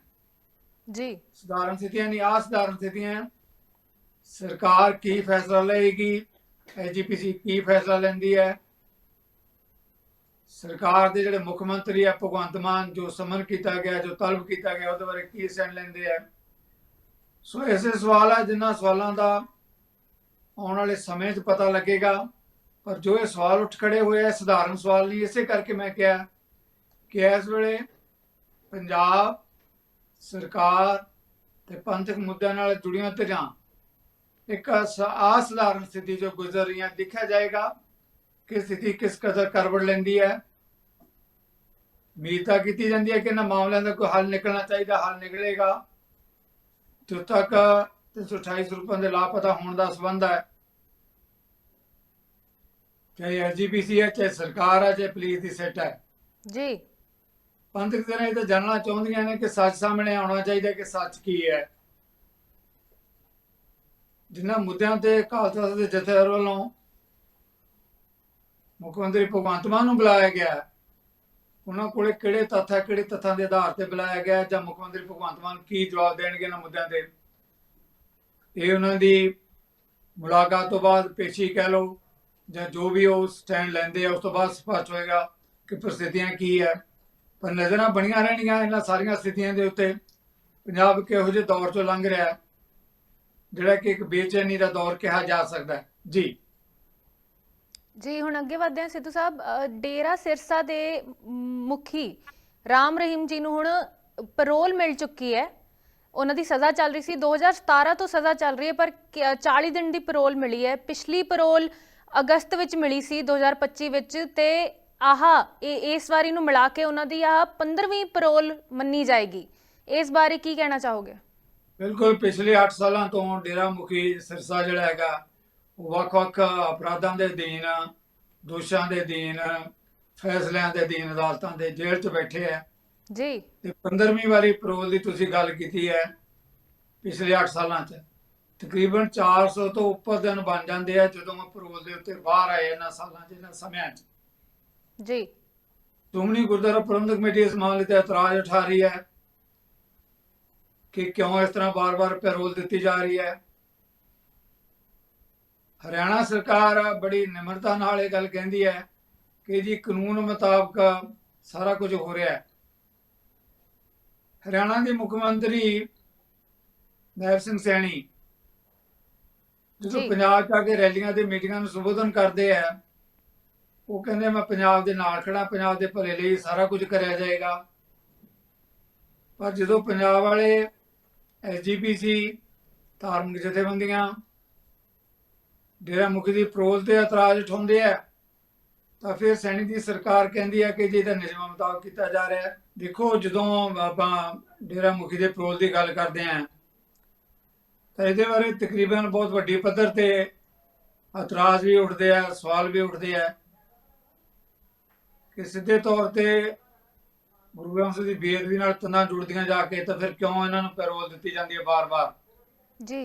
ਜੀ ਸਧਾਰਨ ਸਥਿਤੀਆਂ ਨਹੀਂ ਅਸਾਧਾਰਨ ਸਥਿਤੀਆਂ। ਸਰਕਾਰ ਕੀ ਫੈਸਲਾ ਲਏਗੀ ਐਜੀਪੀਸੀ ਕੀ ਫੈਸਲਾ ਲੈਂਦੀ ਹੈ ਸਰਕਾਰ ਦੇ ਜਿਹੜੇ ਮੁੱਖ ਮੰਤਰੀ ਹੈ ਭਗਵੰਤ ਮਾਨ ਜੋ ਸਮਨ ਕੀਤਾ ਗਿਆ ਜੋ ਤਲਬ ਕੀਤਾ ਗਿਆ ਉਹਦੇ ਬਾਰੇ ਕੀ ਸਟੈਂਡ ਲੈਂਦੇ ਆ ਸੋ ਐਸੇ ਸਵਾਲ ਆ ਜਿਨ੍ਹਾਂ ਸਵਾਲਾਂ ਦਾ ਆਉਣ ਵਾਲੇ ਸਮੇਂ 'ਚ ਪਤਾ ਲੱਗੇਗਾ। ਪਰ ਜੋ ਇਹ ਸਵਾਲ ਉੱਠ ਖੜੇ ਹੋਏ ਆ ਸਧਾਰਨ ਸਵਾਲ ਨਹੀਂ। ਇਸੇ ਕਰਕੇ ਮੈਂ ਕਿਹਾ ਕਿ ਇਸ ਵੇਲੇ ਪੰਜਾਬ ਸਰਕਾਰ ਤੇ ਪੰਥਕ ਮੁੱਦਿਆਂ ਨਾਲ ਜੁੜੀਆਂ ਧਿਰਾਂ ਇੱਕ ਅਸ- ਸਥਿਤੀ ਜੋ ਗੁਜ਼ਰ ਰਹੀਆਂ, ਦੇਖਿਆ ਜਾਏਗਾ ਕਿ ਸਥਿਤੀ ਕਿਸ ਕਦਰ ਕਰਵੜ ਲੈਂਦੀ ਹੈ। ਉਮੀਦ ਤਾਂ ਕੀਤੀ ਜਾਂਦੀ ਹੈ ਕਿ ਇਹਨਾਂ ਮਾਮਲਿਆਂ ਦਾ ਕੋਈ ਹੱਲ ਨਿਕਲਣਾ ਚਾਹੀਦਾ, ਹੱਲ ਨਿਕਲੇਗਾ। ਜਦੋਂ ਤੱਕ 328 ਰੁਪਏ ਦੇ ਲਾਪਤਾ ਹੋਣ ਦਾ ਸਬੰਧ ਹੈ। ਚਾਹੇ ਐਸਜੀਪੀਸੀ ਹੈ ਚਾਹੇ ਸਰਕਾਰ ਹੈ ਚਾਹੇ ਪੁਲਿਸ ਦੀ ਸੈਟ ਹੈ। ਜੀ। ਪੰਥਕ ਧਿਰਾਂ ਇਹ ਤਾਂ ਜਾਣਨਾ ਚਾਹੁੰਦੀਆਂ ਨੇ ਕਿ ਸੱਚ ਸਾਹਮਣੇ ਆਉਣਾ ਚਾਹੀਦਾ ਕਿ ਸੱਚ ਕੀ ਹੈ। ਜਿਨ੍ਹਾਂ ਮੁੱਦਿਆਂ ਤੇ ਤਖਤ ਦੇ ਜਥੇਦਾਰ ਵੱਲੋਂ ਮੁੱਖ ਮੰਤਰੀ ਭਗਵੰਤ ਮਾਨ ਨੂੰ ਬੁਲਾਇਆ ਗਿਆ ਉਹਨਾਂ ਕੋਲੇ ਕਿਹੜੇ ਤੱਥ ਹੈ ਕਿਹੜੇ ਤੱਥਾਂ ਦੇ ਆਧਾਰ ਤੇ ਬੁਲਾਇਆ ਗਿਆ ਜਾਂ ਮੁੱਖ ਮੰਤਰੀ ਭਗਵੰਤ ਮਾਨ ਕੀ ਜਵਾਬ ਦੇਣਗੇ ਇਹਨਾਂ ਮੁੱਦਿਆਂ ਤੇ? ਇਹ ਉਹਨਾਂ ਦੀ ਮੁਲਾਕਾਤ ਤੋਂ ਬਾਅਦ ਪੇਸ਼ੀ ਕਹਿ ਲਓ ਜਾਂ ਜੋ ਵੀ ਉਹ ਸਟੈਂਡ ਲੈਂਦੇ ਆ, ਉਸ ਤੋਂ ਬਾਅਦ ਸਪਸ਼ਟ ਹੋਏਗਾ ਕਿ ਪ੍ਰਸਥਿਤੀਆਂ ਕੀ ਹੈ। ਪਰ ਨਜ਼ਰਾਂ ਬਣੀਆਂ ਰਹਿਣਗੀਆਂ ਇਹਨਾਂ ਸਾਰੀਆਂ ਸਥਿਤੀਆਂ ਦੇ ਉੱਤੇ। ਪੰਜਾਬ ਕਿਹੋ ਜਿਹੇ ਦੌਰ ਚੋਂ ਲੰਘ ਰਿਹਾ ਹੈ, ਜਿਹੜਾ ਕਿ ਇੱਕ ਬੇਚੈਨੀ ਦਾ ਦੌਰ ਕਿਹਾ ਜਾ ਸਕਦਾ ਹੈ। ਜੀ। ਜੀ, ਹੁਣ ਅੱਗੇ ਵਧਦੇ ਹਾਂ। ਸਿੱਧੂ ਸਾਹਿਬ ਡੇਰਾ ਸਿਰਸਾ ਦੇ ਮੁਖੀ ਰਾਮ ਰਹੀਮ ਜੀ ਨੂੰ ਹੁਣ ਪੈਰੋਲ ਮਿਲ ਚੁੱਕੀ ਹੈ। ਉਹਨਾਂ ਦੀ ਸਜ਼ਾ ਚੱਲ ਰਹੀ ਸੀ। 2017 ਤੋਂ ਸਜ਼ਾ ਚੱਲ ਰਹੀ ਹੈ, ਪਰ 40 ਦਿਨ ਦੀ ਪੈਰੋਲ ਮਿਲੀ ਹੈ। ਪਿਛਲੀ ਪੈਰੋਲ ਅਗਸਤ ਵਿੱਚ ਮਿਲੀ ਸੀ 2025 ਵਿੱਚ ਤੇ ਆਹ, ਇਹ, ਇਸ ਵਾਰੀ ਨੂੰ ਮਿਲਾ ਕੇ ਉਹਨਾਂ ਦੀ ਆਹ 15ਵੀਂ ਪੈਰੋਲ ਮੰਨੀ ਜਾਏਗੀ। ਇਸ ਬਾਰੇ ਕੀ ਕਹਿਣਾ ਚਾਹੋਗੇ? ਬਿਲਕੁਲ, ਪਿਛਲੇ 8 ਸਾਲਾਂ ਤੋਂ ਡੇਰਾ ਮੁਖੀ ਸਿਰਸਾ ਜਿਹੜਾ ਹੈਗਾ ਵੱਖ-ਵੱਖ ਅਪਰਾਧਾਂ ਦੇ ਅਧੀਨ, ਦੋਸ਼ਾਂ ਦੇ ਅਧੀਨ, ਫੈਸਲਿਆਂ ਦੇ ਅਧੀਨ ਅਦਾਲਤਾਂ ਦੇ ਜੇਲ੍ਹ 'ਚ ਬੈਠੇ ਹੈ। ਜੀ। ਤੇ 15ਵੀਂ ਵਾਰੀ ਪੈਰੋਲ ਦੀ ਤੁਸੀਂ ਗੱਲ ਕੀਤੀ ਹੈ ਪਿਛਲੇ 8 ਸਾਲਾਂ 'ਚ। ਤਕਰੀਬਨ 400 ਤੋਂ ਉੱਪਰ ਦਿਨ ਬਣ ਜਾਂਦੇ ਆ ਜਦੋਂ ਉਹ ਪੈਰੋਲ ਦੇ ਉੱਤੇ ਬਾਹਰ ਆਏ ਇਹਨਾਂ ਸਾਲਾਂ 'ਚ ਇਹਨਾਂ ਸਮਿਆਂ 'ਚ। ਜੀ। ਸ਼੍ਰੋਮਣੀ ਗੁਰਦੁਆਰਾ ਪ੍ਰਬੰਧਕ ਕਮੇਟੀ ਇਸ ਮਾਮਲੇ ਤੇ ਇਤਰਾਜ਼ ਉਠਾ ਰਹੀ ਹੈ ਕਿ ਕਿਉਂ ਇਸ ਤਰ੍ਹਾਂ ਬਾਰ-ਬਾਰ ਪੈਰੋਲ ਦਿੱਤੀ ਜਾ ਰਹੀ ਹੈ। ਹਰਿਆਣਾ ਸਰਕਾਰ ਬੜੀ ਨਿਮਰਤਾ ਨਾਲ ਇਹ ਗੱਲ ਕਹਿੰਦੀ ਹੈ ਕਿ ਜੀ ਕਾਨੂੰਨ ਮੁਤਾਬਕ ਸਾਰਾ ਕੁਝ ਹੋ ਰਿਹਾ ਹੈ। ਹਰਿਆਣਾ ਦੇ ਮੁੱਖ ਮੰਤਰੀ ਨੈਬ ਸਿੰਘ ਸੈਣੀ ਜਦੋਂ। ਪੰਜਾਬ 'ਚ ਆ ਕੇ ਰੈਲੀਆਂ ਤੇ ਮੀਟਿੰਗਾਂ ਨੂੰ ਸੰਬੋਧਨ ਕਰਦੇ ਆ ਉਹ ਕਹਿੰਦੇ ਮੈਂ ਪੰਜਾਬ ਦੇ ਨਾਲ ਖੜਾ ਪੰਜਾਬ ਦੇ ਭਲੇ ਲਈ ਸਾਰਾ ਕੁਝ ਕਰਿਆ ਜਾਏਗਾ ਪਰ ਜਦੋਂ ਪੰਜਾਬ ਵਾਲੇ ਐਸਜੀਪੀਸੀ ਧਾਰਮਿਕ ਜਥੇਬੰਦੀਆਂ ਡੇਰਾ ਮੁਖੀ ਦੀ ਪ੍ਰੋਲ ਤੇ ਇਤਰਾਜ਼ ਉਠਾਉਂਦੇ ਆ ਤਾਂ ਫਿਰ ਸੈਣੀ ਦੀ ਸਰਕਾਰ ਕਹਿੰਦੀ ਹੈ ਕਿ ਜੀ ਇਹਦਾ ਨਿਯਮਾਂ ਮੁਤਾਬਕ ਕੀਤਾ ਜਾ ਰਿਹਾ ਹੈ ਦੇਖੋ ਜਦੋਂ ਆਪਾਂ ਡੇਰਾ ਮੁਖੀ ਦੇ ਪ੍ਰੋਲ ਦੀ ਗੱਲ ਕਰਦੇ ਆਂ ਤਾਂ ਇਹਦੇ ਬਾਰੇ ਤਕਰੀਬਨ ਬਹੁਤ ਵੱਡੀ ਪੱਧਰ ਤੇ ਇਤਰਾਜ਼ ਵੀ ਉੱਠਦੇ ਆ ਸਵਾਲ ਵੀ ਉੱਠਦੇ ਆ ਕਿ ਸਿੱਧੇ ਤੌਰ ਤੇ ਗੁਰੂ ਗ੍ਰੰਥ ਸਾਹਿਬ ਦੀ ਬੇਅਦਬੀ ਨਾਲ ਤੰਦਾਂ ਜੁੜਦੀਆਂ ਜਾ ਕੇ ਤਾਂ ਫਿਰ ਕਿਉਂ ਇਹਨਾਂ ਨੂੰ ਪੈਰੋਲ ਦਿੱਤੀ ਜਾਂਦੀ ਹੈ ਬਾਰ-ਬਾਰ ਜੀ।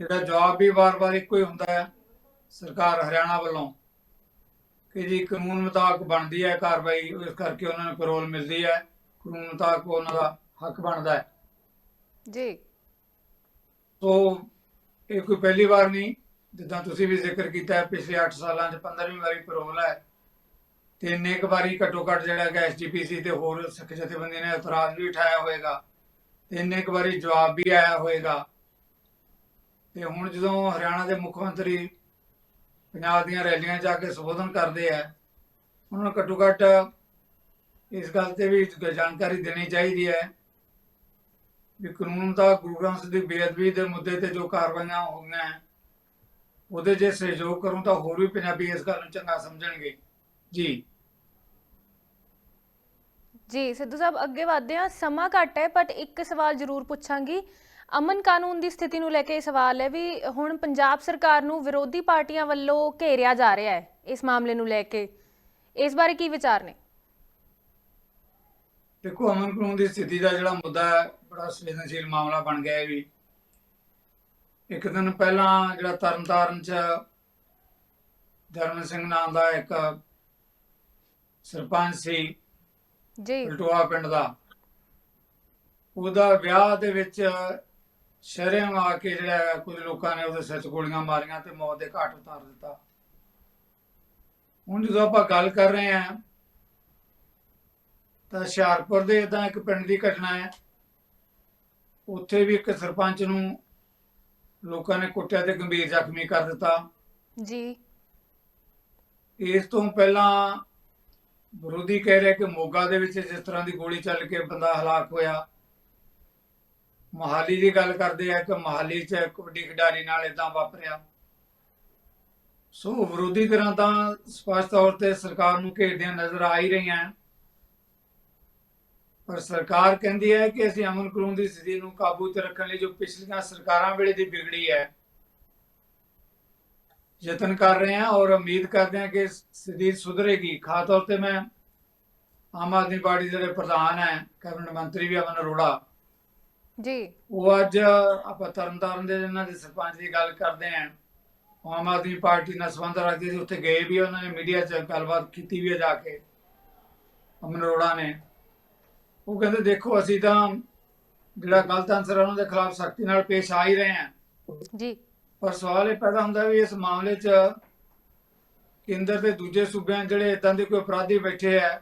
ਇਹਦਾ ਜਵਾਬ ਵੀ ਵਾਰ-ਵਾਰ ਇੱਕੋ ਹੀ ਹੁੰਦਾ ਹੈ ਸਰਕਾਰ ਹਰਿਆਣਾ ਵੱਲੋਂ। ਕਿ ਜੀ ਕਾਨੂੰਨ ਮੁਤਾਬਕ ਬਣਦੀ ਹੈ ਕਾਰਵਾਈ ਇਸ ਕਰਕੇ ਉਹਨਾਂ ਨੂੰ ਪੈਰੋਲ ਮਿਲਦੀ ਹੈ। ਕਾਨੂੰਨ ਮੁਤਾਬਕ ਉਹਨਾਂ ਦਾ ਹੱਕ ਬਣਦਾ ਹੈ। ਜੀ। ਸੋ ਇਹ ਕੋਈ ਪਹਿਲੀ ਵਾਰ ਨਹੀਂ ਜਿੱਦਾਂ ਤੁਸੀਂ ਵੀ ਜ਼ਿਕਰ ਕੀਤਾ ਹੈ ਪਿਛਲੇ 8 ਸਾਲਾਂ 'ਚ 15ਵੀਂ ਵਾਰੀ ਪੈਰੋਲ ਹੈ। ਤੇ ਇੰਨੇ ਕੁ ਵਾਰੀ ਘੱਟੋ ਘੱਟ ਜਿਹੜਾ ਹੈਗਾ ਐਸਜੀਪੀਸੀ ਤੇ ਹੋਰ ਸਿੱਖ ਜਥੇਬੰਦੀ ਨੇ ਇਤਰਾਜ਼ ਵੀ ਉਠਾਇਆ ਹੋਵੇਗਾ ਤੇ ਇੰਨੇ ਕੁ ਵਾਰੀ ਜਵਾਬ ਵੀ ਆਇਆ ਹੋਵੇਗਾ ਤੇ ਹੁਣ ਜਦੋਂ ਹਰਿਆਣਾ ਦੇ ਮੁੱਖ ਮੰਤਰੀ ਪੰਜਾਬ ਦੀਆਂ ਰੈਲੀਆਂ 'ਚ ਜਾ ਕੇ ਸੰਬੋਧਨ ਕਰਦੇ ਆ, ਉਹਨਾਂ ਨੂੰ ਘੱਟੋ ਘੱਟ ਇਸ ਗੱਲ ਤੇ ਵੀ ਜਾਣਕਾਰੀ ਦੇਣੀ ਚਾਹੀਦੀ ਹੈ ਵੀ ਕਾਨੂੰਨ ਦਾ ਗੁਰੂ ਗ੍ਰੰਥ ਦੀ ਬੇਅਦਬੀ ਦੇ ਮੁੱਦੇ ਤੇ ਜੋ ਕਾਰਵਾਈਆਂ ਹੋਈਆਂ, ਉਹਦੇ ਜੇ ਸਹਿਯੋਗ ਕਰੂੰ ਤਾਂ ਹੋਰ ਵੀ ਪੰਜਾਬੀ ਇਸ ਗੱਲ ਨੂੰ ਚੰਗਾ ਸਮਝਣਗੇ। ਜੀ। ਜੀ, ਸਿੱਧੂ ਸਾਹਿਬ ਅੱਗੇ ਵਧਦੇ ਹਾਂ, ਸਮਾਂ ਘੱਟ ਹੈ ਬਟ ਇੱਕ ਸਵਾਲ ਜ਼ਰੂਰ ਪੁੱਛਾਂਗੀ। ਅਮਨ ਕਾਨੂੰਨ ਦੀ ਸਥਿਤੀ ਨੂੰ ਲੈ ਕੇ ਇਹ ਸਵਾਲ ਹੈ ਵੀ ਹੁਣ ਪੰਜਾਬ ਸਰਕਾਰ ਨੂੰ ਵਿਰੋਧੀ ਪਾਰਟੀਆਂ ਵੱਲੋਂ ਘੇਰਿਆ ਜਾ ਰਿਹਾ ਹੈ ਇਸ ਮਾਮਲੇ ਨੂੰ ਲੈ ਕੇ। ਇਸ ਬਾਰੇ ਕੀ ਵਿਚਾਰ ਨੇ? ਦੇਖੋ ਅਮਨ ਕਾਨੂੰਨ ਦੀ ਸਥਿਤੀ ਦਾ ਜਿਹੜਾ ਮੁੱਦਾ ਹੈ ਬੜਾ ਸੰਵੇਦਨਸ਼ੀਲ ਮਾਮਲਾ ਬਣ ਗਿਆ ਹੈ ਵੀ। ਇੱਕ ਦਿਨ ਪਹਿਲਾਂ ਜਿਹੜਾ ਤਰਨਤਾਰਨ ਚ ਧਰਮ ਸਿੰਘ ਨਾਮ ਦਾ ਇੱਕ ਸਰਪੰਚ ਸੀ ਜੀ। ਪਲਟੋਆ ਪਿੰਡ ਦਾ। ਉਹਦਾ ਵਿਆਹ ਦੇ ਵਿੱਚ ਸ਼ਰਮ ਆ ਕੇ ਜਿਹੜਾ ਹੈ, ਕੁਝ ਲੋਕਾਂ ਨੇ ਉਹਦੇ ਸਿਰ 'ਚ ਗੋਲੀਆਂ ਮਾਰੀਆਂ ਤੇ ਮੌਤ ਦੇ ਘਾਟ ਉਤਾਰ ਦਿੱਤਾ। ਹੁਣ ਜਦੋਂ ਆਪਾਂ ਗੱਲ ਕਰ ਰਹੇ ਹਾਂ ਤਾਂ ਹੁਸ਼ਿਆਰਪੁਰ ਦੇ ਇਦਾਂ ਇੱਕ ਪਿੰਡ ਦੀ ਘਟਨਾ ਹੈ। ਉੱਥੇ ਵੀ ਇੱਕ ਸਰਪੰਚ ਨੂੰ ਲੋਕਾਂ ਨੇ ਕੁੱਟਿਆ ਤੇ ਗੰਭੀਰ ਜ਼ਖਮੀ ਕਰ ਦਿੱਤਾ। ਜੀ। ਇਸ ਤੋਂ ਪਹਿਲਾਂ ਵਿਰੋਧੀ ਕਹਿ ਰਿਹਾ ਕਿ ਮੋਗਾ ਦੇ ਵਿੱਚ ਜਿਸ ਤਰ੍ਹਾਂ ਦੀ ਗੋਲੀ ਚੱਲ ਕੇ ਬੰਦਾ ਹਲਾਕ ਹੋਇਆ ਮਹਾਲੀ ਦੀ ਗੱਲ ਕਰਦੇ ਆ ਕਿ ਮਹਾਲੀ 'ਚ ਕਬੱਡੀ ਖਿਡਾਰੀ ਨਾਲ ਇਦਾਂ ਵਾਪਰਿਆ। ਸੋ ਵਿਰੋਧੀ ਧਿਰਾਂ ਤਾਂ ਸਪਸ਼ਟ ਤੌਰ ਤੇ ਸਰਕਾਰ ਨੂੰ ਘੇਰਦਿਆਂ ਨਜ਼ਰ ਆ ਹੀ ਰਹੀਆਂ ਪਰ ਸਰਕਾਰ ਕਹਿੰਦੀ ਹੈ ਕਿ ਅਸੀਂ ਅਮਨ ਕਾਨੂੰਨ ਦੀ ਸਥਿਤੀ ਨੂੰ ਕਾਬੂ 'ਚ ਰੱਖਣ ਲਈ ਜੋ ਪਿਛਲੀਆਂ ਸਰਕਾਰਾਂ ਵੇਲੇ ਦੀ ਵਿਗੜੀ ਹੈ ਯਤਨ ਕਰ ਰਹੇ ਹਾਂ ਔਰ ਉਮੀਦ ਕਰਦੇ ਹਾਂ ਕਿ ਸਥਿਤੀ ਸੁਧਰੇਗੀ। ਖਾਸ ਤੌਰ ਤੇ ਮੈਂ ਆਮ ਆਦਮੀ ਪਾਰਟੀ ਦੇ ਜਿਹੜੇ ਪ੍ਰਧਾਨ ਹੈ ਕੈਬਨਿਟ ਮੰਤਰੀ ਵੀ ਅਮਨ ਅਰੋੜਾ। ਜੀ। ਉਹ ਅੱਜ ਆਪਾਂ ਤਰਨਤਾਰਨ ਦੇ ਇਹਨਾਂ ਦੇ ਸਰਪੰਚ ਦੀ ਗੱਲ ਕਰਦੇ ਉਹ ਆਮ ਆਦਮੀ ਪਾਰਟੀ ਨਾਲ ਸੰਬੰਧ ਰੱਖਦੇ ਸੀ ਉੱਥੇ ਗਏ ਵੀ ਉਹਨਾਂ ਨੇ ਮੀਡੀਆ 'ਚ ਗੱਲਬਾਤ ਕੀਤੀ ਵੀ ਜਾ ਕੇ ਅਮਨ ਅਰੋੜਾ ਨੇ। ਉਹ ਕਹਿੰਦੇ ਦੇਖੋ ਅਸੀਂ ਤਾਂ ਜਿਹੜਾ ਗਲਤ ਹੈ ਉਹਨਾਂ ਦੇ ਖਿਲਾਫ ਸਖਤੀ ਨਾਲ ਪੇਸ਼ ਆ ਹੀ ਰਹੇ ਹਾਂ। ਜੀ। ਪਰ ਸਵਾਲ ਇਹ ਪੈਦਾ ਹੁੰਦਾ ਵੀ ਇਸ ਮਾਮਲੇ 'ਚ ਕੇਂਦਰ ਦੇ ਦੂਜੇ ਸੂਬਿਆਂ ਜਿਹੜੇ ਇਦਾਂ ਦੇ ਕੋਈ ਅਪਰਾਧੀ ਬੈਠੇ ਆ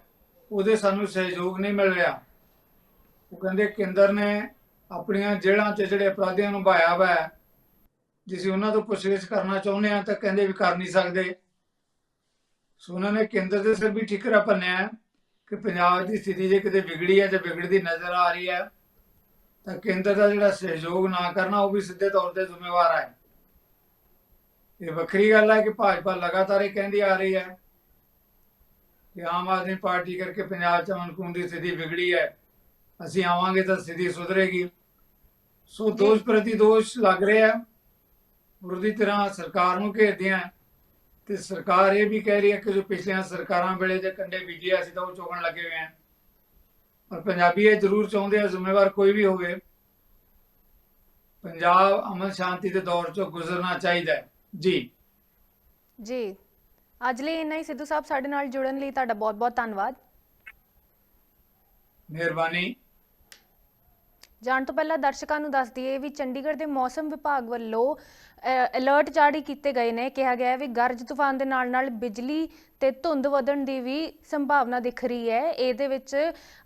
ਉਹਦੇ ਸਾਨੂੰ ਸਹਿਯੋਗ ਨਹੀਂ ਮਿਲ ਰਿਹਾ। ਉਹ ਕਹਿੰਦੇ ਕੇਂਦਰ ਨੇ ਆਪਣੀਆਂ ਜੇਲ੍ਹਾਂ 'ਚ ਜਿਹੜੇ ਅਪਰਾਧੀਆਂ ਨੂੰ ਭਾਇਆ ਵਾ ਜੇ ਅਸੀਂ ਉਹਨਾਂ ਤੋਂ ਪੁੱਛਗਿੱਛ ਕਰਨਾ ਚਾਹੁੰਦੇ ਆ ਤਾਂ ਕਹਿੰਦੇ ਵੀ ਕਰ ਨਹੀਂ ਸਕਦੇ। ਸੋ ਉਹਨਾਂ ਨੇ ਕੇਂਦਰ ਦੇ ਸਿਰ ਵੀ ਠਿਕਰਾ ਭੰਨਿਆ ਕਿ ਪੰਜਾਬ ਦੀ ਸਥਿਤੀ ਜੇ ਕਿਤੇ ਵਿਗੜੀ ਹੈ ਤੇ ਵਿਗੜਦੀ ਨਜ਼ਰ ਆ ਰਹੀ ਹੈ, ਤਾਂ ਕੇਂਦਰ ਦਾ ਜਿਹੜਾ ਸਹਿਯੋਗ ਨਾ ਕਰਨਾ ਉਹ ਵੀ ਸਿੱਧੇ ਤੌਰ ਤੇ ਜ਼ਿੰਮੇਵਾਰ ਹੈ। ਇਹ ਵੱਖਰੀ ਗੱਲ ਹੈ ਕਿ ਭਾਜਪਾ ਲਗਾਤਾਰ ਇਹ ਕਹਿੰਦੀ ਆ ਰਹੀ ਹੈ ਕਿ ਆਮ ਆਦਮੀ ਪਾਰਟੀ ਕਰਕੇ ਪੰਜਾਬ 'ਚ ਅਮਨ ਦੀ ਸਥਿਤੀ ਵਿਗੜੀ ਹੈ, ਅਸੀਂ ਆਵਾਂਗੇ ਤਾਂ ਸਥਿਤੀ ਸੁਧਰੇਗੀ। ਸੋ ਦੋਸ਼ ਪ੍ਰਤੀ ਦੋਸ਼ ਲੱਗ ਰਿਹਾ ਵਿਰੋਧੀ ਤਰ੍ਹਾਂ ਸਰਕਾਰ ਨੂੰ ਘੇਰਦੇ ਆ ਤੇ ਸਰਕਾਰ ਇਹ ਵੀ ਕਹਿ ਰਹੀ ਹੈ ਕਿ ਜੋ ਪਿਛਲੀਆਂ ਸਰਕਾਰਾਂ ਵੇਲੇ ਦੇ ਕੰਡੇ ਬੀਜੇ ਅਸੀਂ ਤਾਂ ਉਹ ਚੋਗਣ ਲੱਗੇ ਹੋਏ ਆ ਪਰ ਪੰਜਾਬੀ ਇਹ ਜ਼ਰੂਰ ਚਾਹੁੰਦੇ ਆ ਜ਼ਿੰਮੇਵਾਰ ਕੋਈ ਵੀ ਹੋਵੇ। ਪੰਜਾਬ ਅਮਨ ਸ਼ਾਂਤੀ ਦੇ ਦੌਰ ਚੋਂ ਗੁਜ਼ਰਨਾ ਚਾਹੀਦਾ ਹੈ। ਜੀ। ਜੀ। ਅੱਜ ਲਈ ਇੰਨਾ ਹੀ। ਸਿੱਧੂ ਸਾਹਿਬ ਸਾਡੇ ਨਾਲ ਜੁੜਨ ਲਈ ਤੁਹਾਡਾ ਬਹੁਤ-ਬਹੁਤ ਧੰਨਵਾਦ। ਮਿਹਰਬਾਨੀ। ਜਾਣ ਤੋਂ ਪਹਿਲਾਂ ਦਰਸ਼ਕਾਂ ਨੂੰ ਦੱਸ ਦਈਏ ਵੀ ਚੰਡੀਗੜ੍ਹ ਦੇ ਮੌਸਮ ਵਿਭਾਗ ਵੱਲੋਂ ਅਲਰਟ ਜਾਰੀ ਕੀਤੇ ਗਏ ਨੇ। ਕਿਹਾ ਗਿਆ ਹੈ ਵੀ ਗਰਜ ਤੂਫਾਨ ਦੇ ਨਾਲ ਨਾਲ ਬਿਜਲੀ ਤੇ ਧੁੰਦ ਵਧਣ ਦੀ ਵੀ ਸੰਭਾਵਨਾ ਦਿਖ ਰਹੀ ਹੈ। ਇਹਦੇ ਵਿੱਚ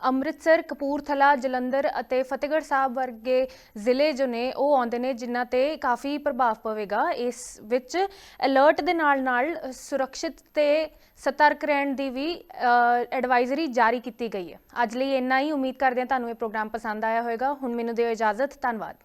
ਅੰਮ੍ਰਿਤਸਰ, ਕਪੂਰਥਲਾ, ਜਲੰਧਰ ਅਤੇ ਫਤਿਹਗੜ੍ਹ ਸਾਹਿਬ ਵਰਗੇ ਜ਼ਿਲ੍ਹੇ ਜੋ ਨੇ, ਉਹ ਆਉਂਦੇ ਨੇ, ਜਿਨ੍ਹਾਂ ਤੇ ਕਾਫੀ ਪ੍ਰਭਾਵ ਪਵੇਗਾ। ਇਸ ਵਿੱਚ ਅਲਰਟ ਦੇ ਨਾਲ ਨਾਲ ਸੁਰੱਖਿਅਤ ਤੇ ਸਤਰਕ ਰਹਿਣ ਦੀ ਵੀ ਐਡਵਾਈਜ਼ਰੀ ਜਾਰੀ ਕੀਤੀ ਗਈ ਹੈ। ਅੱਜ ਲਈ ਇੰਨਾ ਹੀ। ਉਮੀਦ ਕਰਦੇ ਹਾਂ ਤੁਹਾਨੂੰ ਇਹ ਪ੍ਰੋਗਰਾਮ ਪਸੰਦ ਆਇਆ ਹੋਵੇਗਾ। ਹੁਣ ਮੈਨੂੰ ਦਿਓ ਇਜਾਜ਼ਤ। ਧੰਨਵਾਦ।